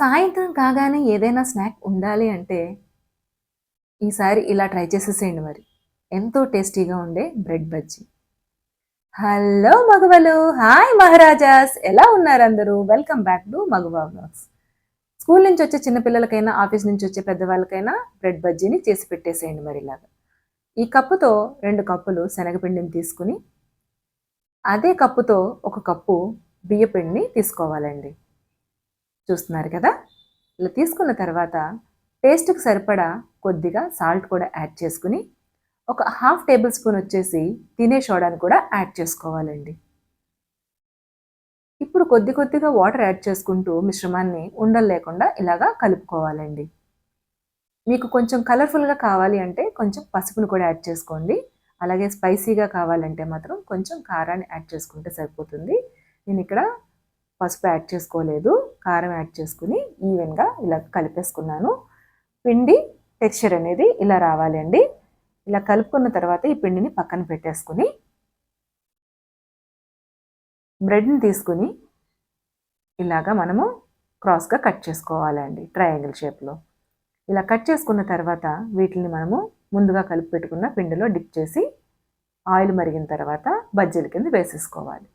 సాయంత్రం కాగానే ఏదైనా స్నాక్ ఉండాలి అంటే ఈసారి ఇలా ట్రై చేసేసేయండి మరి. ఎంతో టేస్టీగా ఉండే బ్రెడ్ బజ్జీ. హలో మగవలు. హాయ్ మహారాజాస్. ఎలా ఉన్నారు అందరూ? Welcome back to Maguva vlogs school నుంచి వచ్చే చిన్నపిల్లలకైనా ఆఫీస్ నుంచి వచ్చే పెద్దవాళ్ళకైనా బ్రెడ్ బజ్జీని చేసి పెట్టేసేయండి మరి ఇలాగా. ఈ కప్పుతో రెండు కప్పులు శనగపిండిని తీసుకుని అదే కప్పుతో ఒక కప్పు బియ్యపిండిని తీసుకోవాలండి. చూస్తున్నారు కదా? ఇలా తీసుకున్న తర్వాత టేస్ట్కి సరిపడా కొద్దిగా సాల్ట్ కూడా యాడ్ చేసుకుని ఒక హాఫ్ టేబుల్ స్పూన్ వచ్చేసి తినే సోడాని కూడా యాడ్ చేసుకోవాలండి. ఇప్పుడు కొద్ది కొద్దిగా వాటర్ యాడ్ చేసుకుంటూ మిశ్రమాన్ని ఉండలు లేకుండా ఇలాగా కలుపుకోవాలండి. మీకు కొంచెం కలర్ఫుల్గా కావాలి అంటే కొంచెం పసుపును కూడా యాడ్ చేసుకోండి. అలాగే స్పైసీగా కావాలంటే మాత్రం కొంచెం కారాన్ని యాడ్ చేసుకుంటే సరిపోతుంది. నేను ఇక్కడ పసుపు యాడ్ చేసుకోలేదు కారం యాడ్ చేసుకుని ఈవెన్గా ఇలా కలిపేసుకున్నాను. పిండి టెక్స్చర్ అనేది ఇలా రావాలండి ఇలా కలుపుకున్న తర్వాత ఈ పిండిని పక్కన పెట్టేసుకుని బ్రెడ్ని తీసుకుని ఇలాగా మనము క్రాస్గా కట్ చేసుకోవాలండి ట్రయాంగిల్ షేప్లో. ఇలా కట్ చేసుకున్న తర్వాత వీటిని మనము ముందుగా కలిపి పెట్టుకున్న పిండిలో డిప్ చేసి ఆయిల్ మరిగిన తర్వాత బజ్జీల కింద వేసేసుకోవాలి.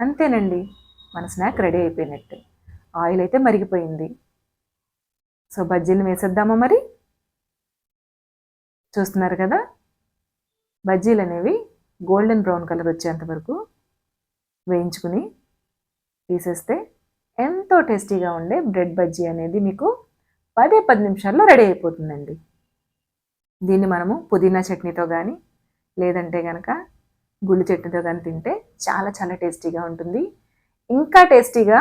అంతేనండి. మన స్నాక్ రెడీ అయిపోయినట్టే. ఆయిల్ అయితే మరిగిపోయింది. సో బజ్జీలు వేసేద్దామా మరి? చూస్తున్నారు కదా? బజ్జీలు అనేవి గోల్డెన్ బ్రౌన్ కలర్ వచ్చేంత వరకు వేయించుకుని తీసేస్తే ఎంతో టేస్టీగా ఉండే బ్రెడ్ బజ్జీ అనేది మీకు పదే పది నిమిషాల్లో రెడీ అయిపోతుందండి. దీన్ని మనము పుదీనా చట్నీతో కానీ లేదంటే కనుక గుళ్ళు చట్నీతో కానీ తింటే చాలా చాలా టేస్టీగా ఉంటుంది. ఇంకా టేస్టీగా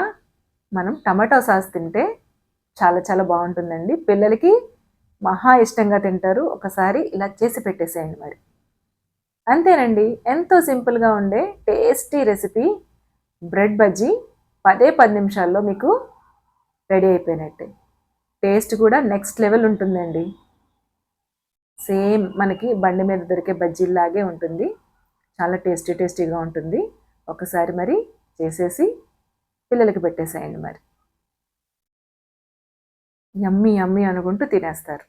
మనం టమాటో సాస్ తింటే చాలా చాలా బాగుంటుందండి. పిల్లలకి మహా ఇష్టంగా తింటారు. ఒకసారి ఇలా చేసి పెట్టేసేయండి మరి. అంతేనండి. ఎంతో సింపుల్గా ఉండే టేస్టీ రెసిపీ బ్రెడ్ బజ్జీ పదే పది నిమిషాల్లో మీకు రెడీ అయిపోయినట్టే. టేస్ట్ కూడా నెక్స్ట్ లెవెల్ ఉంటుందండి. సేమ్ మనకి బండి మీద దొరికే బజ్జీలాగే ఉంటుంది. చాలా టేస్టీ టేస్టీగా ఉంటుంది. ఒకసారి మరి చేసేసి పిల్లలకి పెట్టేసేయండి మరి. యమ్మీ యమ్మీ అనుకుంటూ తినేస్తారు.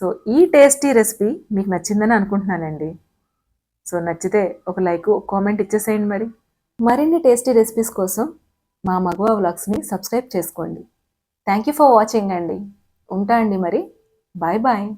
సో ఈ టేస్టీ రెసిపీ మీకు నచ్చిందని అనుకుంటున్నానండి. సో నచ్చితే ఒక లైక్ ఒక కామెంట్ ఇచ్చేసేయండి మరి. మరిన్ని టేస్టీ రెసిపీస్ కోసం మా మగువా వ్లాగ్స్ని సబ్స్క్రైబ్ చేసుకోండి. థ్యాంక్ యూ ఫర్ వాచింగ్ అండి. ఉంటా అండి మరి. Bye bye.